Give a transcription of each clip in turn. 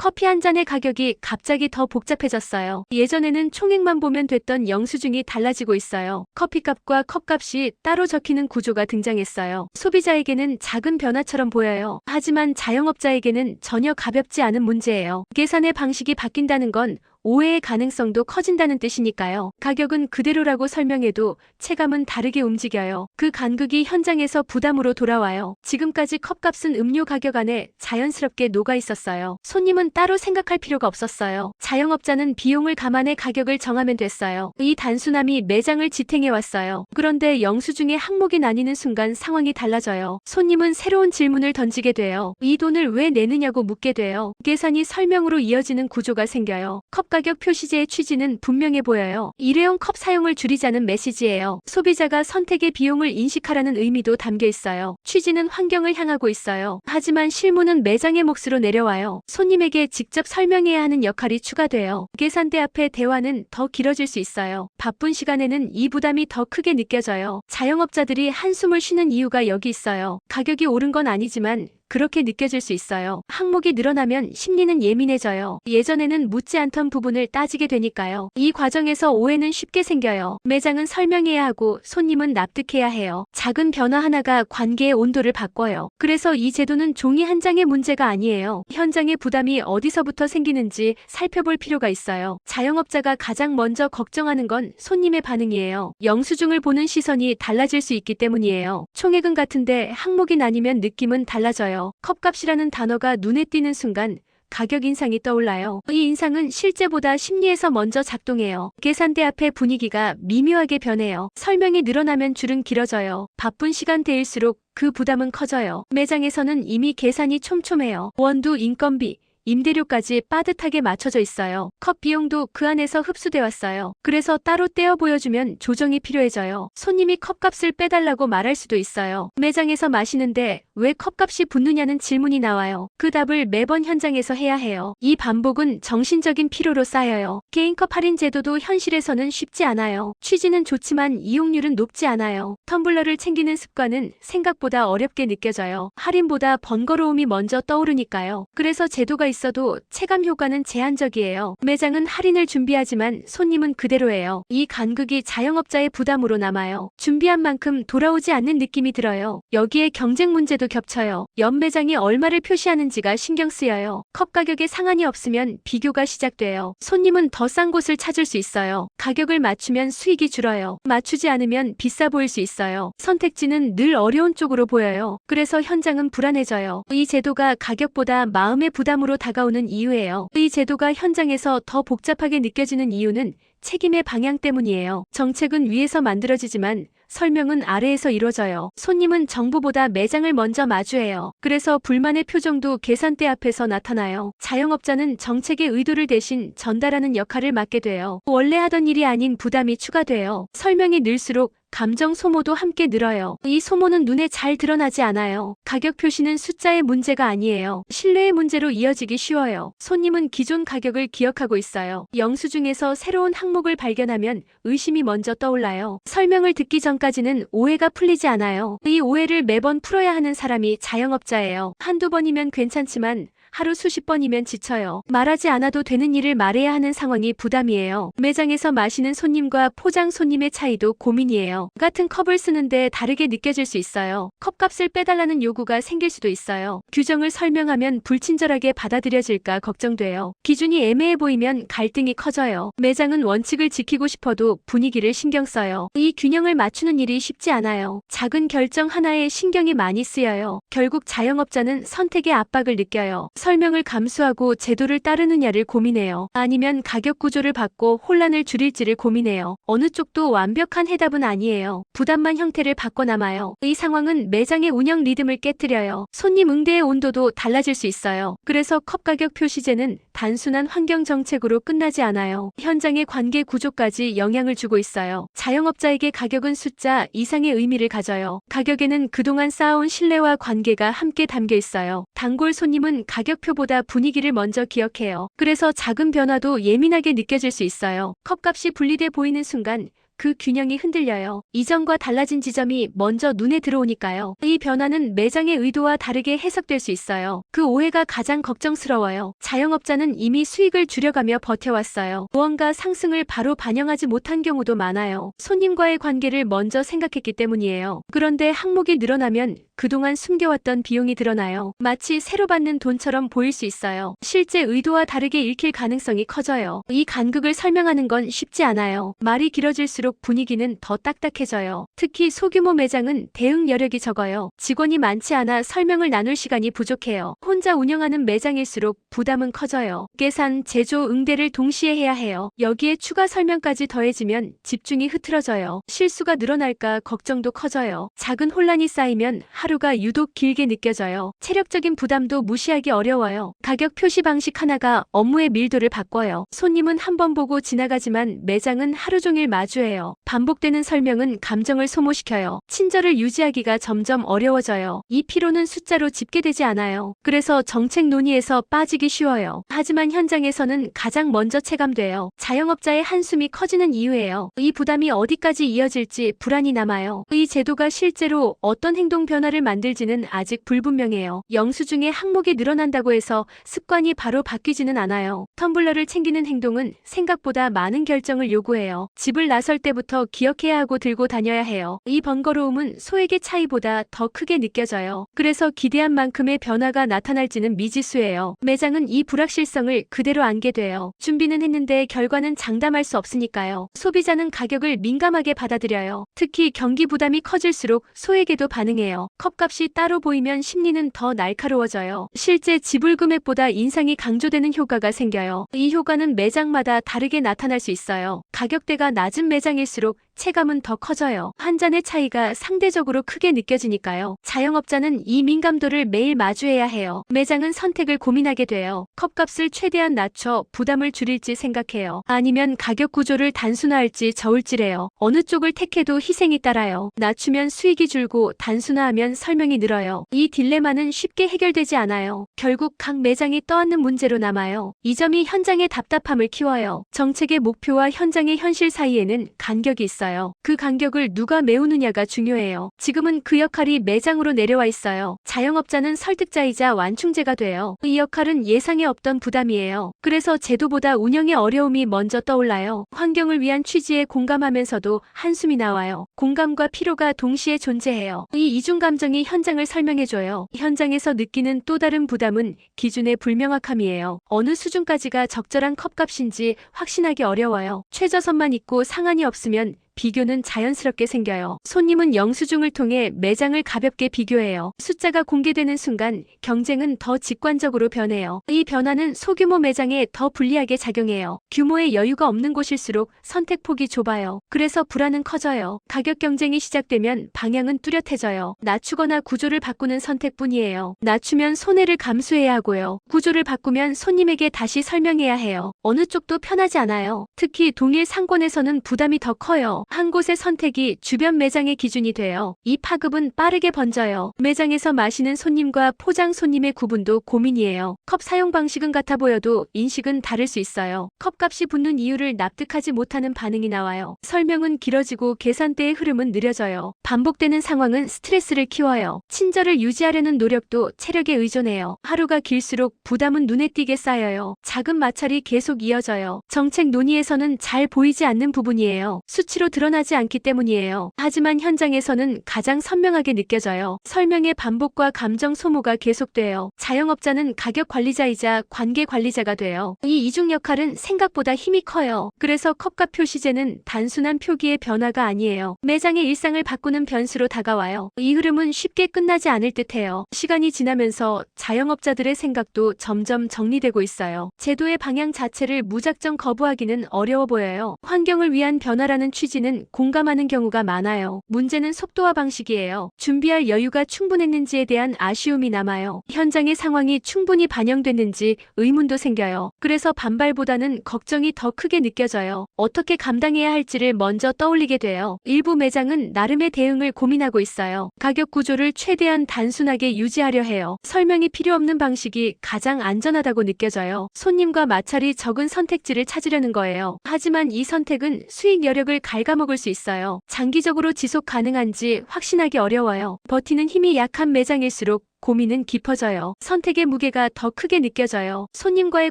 커피 한 잔의 가격이 갑자기 더 복잡해졌어요. 예전에는 총액만 보면 됐던 영수증이 달라지고 있어요. 커피값과 컵값이 따로 적히는 구조가 등장했어요. 소비자에게는 작은 변화처럼 보여요. 하지만 자영업자에게는 전혀 가볍지 않은 문제예요. 계산의 방식이 바뀐다는 건 오해의 가능성도 커진다는 뜻이니까요. 가격은 그대로라고 설명해도 체감은 다르게 움직여요. 그 간극이 현장에서 부담으로 돌아와요. 지금까지 컵값은 음료 가격 안에 자연스럽게 녹아 있었어요. 손님은 따로 생각할 필요가 없었어요. 자영업자는 비용을 감안해 가격을 정하면 됐어요. 이 단순함이 매장을 지탱해 왔어요. 그런데 영수증에 항목이 나뉘는 순간 상황이 달라져요. 손님은 새로운 질문을 던지게 돼요. 이 돈을 왜 내느냐고 묻게 돼요. 계산이 설명으로 이어지는 구조가 생겨요. 컵 가격 표시제의 취지는 분명해 보여요. 일회용 컵 사용을 줄이자는 메시지예요. 소비자가 선택의 비용을 인식하라는 의미도 담겨 있어요. 취지는 환경을 향하고 있어요. 하지만 실무는 매장의 몫으로 내려와요. 손님에게 직접 설명해야 하는 역할이 추가돼요. 계산대 앞에 대화는 더 길어질 수 있어요. 바쁜 시간에는 이 부담이 더 크게 느껴져요. 자영업자들이 한숨을 쉬는 이유가 여기 있어요. 가격이 오른 건 아니지만 그렇게 느껴질 수 있어요. 항목이 늘어나면 심리는 예민해져요. 예전에는 묻지 않던 부분을 따지게 되니까요. 이 과정에서 오해는 쉽게 생겨요. 매장은 설명해야 하고 손님은 납득해야 해요. 작은 변화 하나가 관계의 온도를 바꿔요. 그래서 이 제도는 종이 한 장의 문제가 아니에요. 현장의 부담이 어디서부터 생기는지 살펴볼 필요가 있어요. 자영업자가 가장 먼저 걱정하는 건 손님의 반응이에요. 영수증을 보는 시선이 달라질 수 있기 때문이에요. 총액은 같은데 항목이 나뉘면 느낌은 달라져요. 컵값이라는 단어가 눈에 띄는 순간 가격 인상이 떠올라요. 이 인상은 실제보다 심리에서 먼저 작동해요. 계산대 앞의 분위기가 미묘하게 변해요. 설명이 늘어나면 줄은 길어져요. 바쁜 시간대일수록 그 부담은 커져요. 매장에서는 이미 계산이 촘촘해요. 원두, 인건비, 임대료까지 빠듯하게 맞춰져 있어요. 컵 비용도 그 안에서 흡수돼 왔어요. 그래서 따로 떼어 보여주면 조정이 필요해져요. 손님이 컵값을 빼달라고 말할 수도 있어요. 매장에서 마시는데 왜 컵값이 붙느냐는 질문이 나와요. 그 답을 매번 현장에서 해야 해요. 이 반복은 정신적인 피로로 쌓여요. 개인컵 할인 제도도 현실에서는 쉽지 않아요. 취지는 좋지만 이용률은 높지 않아요. 텀블러를 챙기는 습관은 생각보다 어렵게 느껴져요. 할인보다 번거로움이 먼저 떠오르니까요. 그래서 제도가 있어도 체감 효과는 제한적이에요. 매장은 할인을 준비하지만 손님은 그대로예요. 이 간극이 자영업자의 부담으로 남아요. 준비한 만큼 돌아오지 않는 느낌이 들어요. 여기에 경쟁 문제도 겹쳐요. 연매장이 얼마를 표시하는지가 신경 쓰여요. 컵 가격에 상한이 없으면 비교가 시작돼요. 손님은 더 싼 곳을 찾을 수 있어요. 가격을 맞추면 수익이 줄어요. 맞추지 않으면 비싸 보일 수 있어요. 선택지는 늘 어려운 쪽으로 보여요. 그래서 현장은 불안해져요. 이 제도가 가격보다 마음의 부담으로 다가오는 이유예요. 이 제도가 현장에서 더 복잡하게 느껴지는 이유는 책임의 방향 때문이에요. 정책은 위에서 만들어지지만 설명은 아래에서 이루어져요. 손님은 정부보다 매장을 먼저 마주해요. 그래서 불만의 표정도 계산대 앞에서 나타나요. 자영업자는 정책의 의도를 대신 전달하는 역할을 맡게 돼요. 원래 하던 일이 아닌 부담이 추가돼요. 설명이 늘수록 감정 소모도 함께 늘어요. 이 소모는 눈에 잘 드러나지 않아요. 가격 표시는 숫자의 문제가 아니에요. 신뢰의 문제로 이어지기 쉬워요. 손님은 기존 가격을 기억하고 있어요. 영수증에서 새로운 항목을 발견하면 의심이 먼저 떠올라요. 설명을 듣기 전까지는 오해가 풀리지 않아요. 이 오해를 매번 풀어야 하는 사람이 자영업자예요. 한두 번이면 괜찮지만 하루 수십 번이면 지쳐요. 말하지 않아도 되는 일을 말해야 하는 상황이 부담이에요. 매장에서 마시는 손님과 포장 손님의 차이도 고민이에요. 같은 컵을 쓰는데 다르게 느껴질 수 있어요. 컵값을 빼달라는 요구가 생길 수도 있어요. 규정을 설명하면 불친절하게 받아들여질까 걱정돼요. 기준이 애매해 보이면 갈등이 커져요. 매장은 원칙을 지키고 싶어도 분위기를 신경 써요. 이 균형을 맞추는 일이 쉽지 않아요. 작은 결정 하나에 신경이 많이 쓰여요. 결국 자영업자는 선택의 압박을 느껴요. 설명을 감수하고 제도를 따르느냐를 고민해요. 아니면 가격 구조를 바꿔 혼란을 줄일지를 고민해요. 어느 쪽도 완벽한 해답은 아니에요. 부담만 형태를 바꿔 남아요. 이 상황은 매장의 운영 리듬을 깨뜨려요. 손님 응대의 온도도 달라질 수 있어요. 그래서 컵 가격 표시제는 단순한 환경 정책으로 끝나지 않아요. 현장의 관계 구조까지 영향을 주고 있어요. 자영업자에게 가격은 숫자 이상의 의미를 가져요. 가격에는 그동안 쌓아온 신뢰와 관계가 함께 담겨 있어요. 단골 손님은 가격표보다 분위기를 먼저 기억해요. 그래서 작은 변화도 예민하게 느껴질 수 있어요. 컵값이 분리돼 보이는 순간 그 균형이 흔들려요. 이전과 달라진 지점이 먼저 눈에 들어오니까요. 이 변화는 매장의 의도와 다르게 해석될 수 있어요. 그 오해가 가장 걱정스러워요. 자영업자는 이미 수익을 줄여가며 버텨왔어요. 무언가 상승을 바로 반영하지 못한 경우도 많아요. 손님과의 관계를 먼저 생각했기 때문이에요. 그런데 항목이 늘어나면 그동안 숨겨왔던 비용이 드러나요. 마치 새로 받는 돈처럼 보일 수 있어요. 실제 의도와 다르게 읽힐 가능성이 커져요. 이 간극을 설명하는 건 쉽지 않아요. 말이 길어질수록 분위기는 더 딱딱해져요. 특히 소규모 매장은 대응 여력이 적어요. 직원이 많지 않아 설명을 나눌 시간이 부족해요. 혼자 운영하는 매장일수록 부담은 커져요. 계산, 제조, 응대를 동시에 해야 해요. 여기에 추가 설명까지 더해지면 집중이 흐트러져요. 실수가 늘어날까 걱정도 커져요. 작은 혼란이 쌓이면 하루가 유독 길게 느껴져요. 체력적인 부담도 무시하기 어려워요. 가격 표시 방식 하나가 업무의 밀도를 바꿔요. 손님은 한 번 보고 지나가지만 매장은 하루 종일 마주해요. 반복되는 설명은 감정을 소모시켜요. 친절을 유지하기가 점점 어려워져요. 이 피로는 숫자로 집계되지 않아요. 그래서 정책 논의에서 빠지기 쉬워요. 하지만 현장에서는 가장 먼저 체감돼요. 자영업자의 한숨이 커지는 이유예요. 이 부담이 어디까지 이어질지 불안이 남아요. 이 제도가 실제로 어떤 행동 변화를 만들지는 아직 불분명해요. 영수증에 항목이 늘어난다고 해서 습관이 바로 바뀌지는 않아요. 텀블러를 챙기는 행동은 생각보다 많은 결정을 요구해요. 집을 나설 때부터 기억해야 하고 들고 다녀야 해요. 이 번거로움은 소액의 차이보다 더 크게 느껴져요. 그래서 기대한 만큼의 변화가 나타날지는 미지수예요. 매장은 이 불확실성을 그대로 안게 돼요. 준비는 했는데 결과는 장담할 수 없으니까요. 소비자는 가격을 민감하게 받아들여요. 특히 경기 부담이 커질수록 소액에도 반응해요. 컵값이 따로 보이면 심리는 더 날카로워져요. 실제 지불 금액보다 인상이 강조되는 효과가 생겨요. 이 효과는 매장마다 다르게 나타날 수 있어요. 가격대가 낮은 매장일수록 체감은 더 커져요. 한 잔의 차이가 상대적으로 크게 느껴지니까요. 자영업자는 이 민감도를 매일 마주해야 해요. 매장은 선택을 고민하게 돼요. 컵값을 최대한 낮춰 부담을 줄일지 생각해요. 아니면 가격 구조를 단순화할지 저울질해요. 어느 쪽을 택해도 희생이 따라요. 낮추면 수익이 줄고 단순화하면 설명이 늘어요. 이 딜레마는 쉽게 해결되지 않아요. 결국 각 매장이 떠안는 문제로 남아요. 이 점이 현장의 답답함을 키워요. 정책의 목표와 현장의 현실 사이에는 간격이 있어요. 그 간격을 누가 메우느냐가 중요해요. 지금은 그 역할이 매장으로 내려와 있어요. 자영업자는 설득자이자 완충제가 돼요. 이 역할은 예상에 없던 부담이에요. 그래서 제도보다 운영의 어려움이 먼저 떠올라요. 환경을 위한 취지에 공감하면서도 한숨이 나와요. 공감과 피로가 동시에 존재해요. 이 이중 감정이 현장을 설명해줘요. 현장에서 느끼는 또 다른 부담은 기준의 불명확함이에요. 어느 수준까지가 적절한 컵값인지 확신하기 어려워요. 최저선만 있고 상한이 없으면 비교는 자연스럽게 생겨요. 손님은 영수증을 통해 매장을 가볍게 비교해요. 숫자가 공개되는 순간 경쟁은 더 직관적으로 변해요. 이 변화는 소규모 매장에 더 불리하게 작용해요. 규모의 여유가 없는 곳일수록 선택폭이 좁아요. 그래서 불안은 커져요. 가격 경쟁이 시작되면 방향은 뚜렷해져요. 낮추거나 구조를 바꾸는 선택뿐이에요. 낮추면 손해를 감수해야 하고요. 구조를 바꾸면 손님에게 다시 설명해야 해요. 어느 쪽도 편하지 않아요. 특히 동일 상권에서는 부담이 더 커요. 한 곳의 선택이 주변 매장의 기준이 돼요. 이 파급은 빠르게 번져요. 매장에서 마시는 손님과 포장 손님의 구분도 고민이에요. 컵 사용 방식은 같아 보여도 인식은 다를 수 있어요. 컵값이 붙는 이유를 납득하지 못하는 반응이 나와요. 설명은 길어지고 계산대의 흐름은 느려져요. 반복되는 상황은 스트레스를 키워요. 친절을 유지하려는 노력도 체력에 의존해요. 하루가 길수록 부담은 눈에 띄게 쌓여요. 작은 마찰이 계속 이어져요. 정책 논의에서는 잘 보이지 않는 부분이에요. 수치로 드러나지 않기 때문이에요. 하지만 현장에서는 가장 선명하게 느껴져요. 설명의 반복과 감정 소모가 계속돼요. 자영업자는 가격 관리자이자 관계 관리자가 돼요. 이 이중 역할은 생각보다 힘이 커요. 그래서 컵값 표시제는 단순한 표기의 변화가 아니에요. 매장의 일상을 바꾸는 변수로 다가와요. 이 흐름은 쉽게 끝나지 않을 듯해요. 시간이 지나면서 자영업자들의 생각도 점점 정리되고 있어요. 제도의 방향 자체를 무작정 거부하기는 어려워 보여요. 환경을 위한 변화라는 취지는 공감하는 경우가 많아요. 문제는 속도와 방식이에요. 준비할 여유가 충분했는지에 대한 아쉬움이 남아요. 현장의 상황이 충분히 반영됐는지 의문도 생겨요. 그래서 반발보다는 걱정이 더 크게 느껴져요. 어떻게 감당해야 할지를 먼저 떠올리게 돼요. 일부 매장은 나름의 대응을 고민하고 있어요. 가격 구조를 최대한 단순하게 유지하려 해요. 설명이 필요 없는 방식이 가장 안전하다고 느껴져요. 손님과 마찰이 적은 선택지를 찾으려는 거예요. 하지만 이 선택은 수익 여력을 갉아 갉아먹을 수 있어요. 장기적으로 지속 가능한지 확신하기 어려워요. 버티는 힘이 약한 매장일수록 고민은 깊어져요. 선택의 무게가 더 크게 느껴져요. 손님과의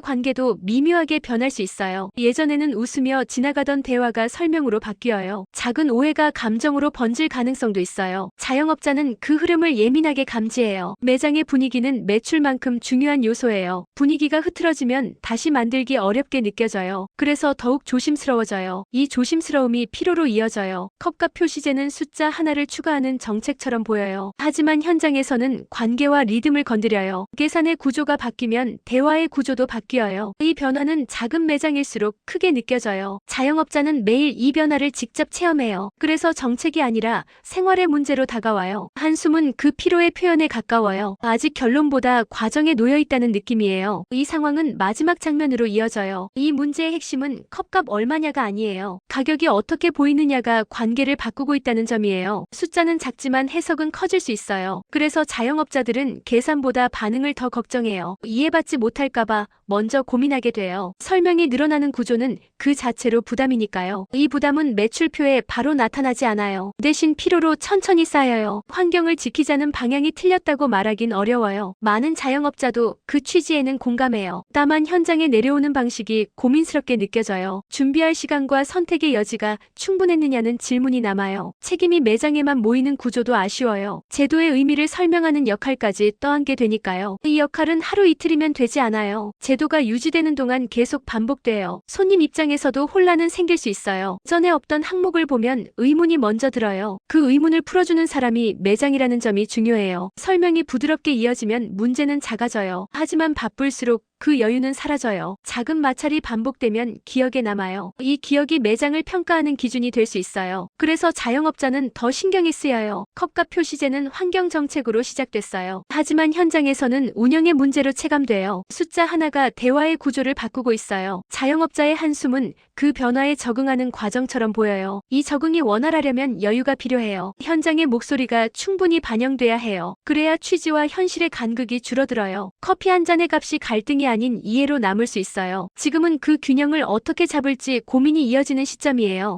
관계도 미묘하게 변할 수 있어요. 예전에는 웃으며 지나가던 대화가 설명으로 바뀌어요. 작은 오해가 감정으로 번질 가능성도 있어요. 자영업자는 그 흐름을 예민하게 감지해요. 매장의 분위기는 매출만큼 중요한 요소예요. 분위기가 흐트러지면 다시 만들기 어렵게 느껴져요. 그래서 더욱 조심스러워져요. 이 조심스러움이 피로로 이어져요. 컵과 표시제는 숫자 하나를 추가하는 정책처럼 보여요. 하지만 현장에서는 관계 와 리듬을 건드려요. 계산의 구조가 바뀌면 대화의 구조도 바뀌어요. 이 변화는 작은 매장일수록 크게 느껴져요. 자영업자는 매일 이 변화를 직접 체험해요. 그래서 정책이 아니라 생활의 문제로 다가와요. 한숨은 그 피로의 표현에 가까워요. 아직 결론보다 과정에 놓여 있다는 느낌이에요. 이 상황은 마지막 장면으로 이어져요. 이 문제의 핵심은 컵값 얼마냐가 아니에요. 가격이 어떻게 보이느냐가 관계를 바꾸고 있다는 점이에요. 숫자는 작지만 해석은 커질 수 있어요. 그래서 자영업자들 은 계산보다 반응을 더 걱정해요. 이해받지 못할까봐 먼저 고민하게 돼요. 설명이 늘어나는 구조는 그 자체로 부담이니까요. 이 부담은 매출표에 바로 나타나지 않아요. 대신 피로로 천천히 쌓여요. 환경을 지키자는 방향이 틀렸다고 말하긴 어려워요. 많은 자영업자도 그 취지에는 공감해요. 다만 현장에 내려오는 방식이 고민스럽게 느껴져요. 준비할 시간과 선택의 여지가 충분했느냐는 질문이 남아요. 책임이 매장에만 모이는 구조도 아쉬워요. 제도의 의미를 설명하는 역할까지 떠안게 되니까요. 이 역할은 하루 이틀이면 되지 않아요. 제도 가 유지되는 동안 계속 반복돼요. 손님 입장에서도 혼란은 생길 수 있어요. 전에 없던 항목을 보면 의문이 먼저 들어요. 그 의문을 풀어주는 사람이 매장이라는 점이 중요해요. 설명이 부드럽게 이어지면 문제는 작아져요. 하지만 바쁠수록 그 여유는 사라져요. 작은 마찰이 반복되면 기억에 남아요. 이 기억이 매장을 평가하는 기준이 될 수 있어요. 그래서 자영업자는 더 신경이 쓰여요. 컵값 표시제는 환경 정책으로 시작됐어요. 하지만 현장에서는 운영의 문제로 체감돼요. 숫자 하나가 대화의 구조를 바꾸고 있어요. 자영업자의 한숨은 그 변화에 적응하는 과정처럼 보여요. 이 적응이 원활하려면 여유가 필요해요. 현장의 목소리가 충분히 반영돼야 해요. 그래야 취지와 현실의 간극이 줄어들어요. 커피 한 잔의 값이 갈등이 아닌 이해로 남을 수 있어요. 지금은 그 균형을 어떻게 잡을지 고민이 이어지는 시점이에요.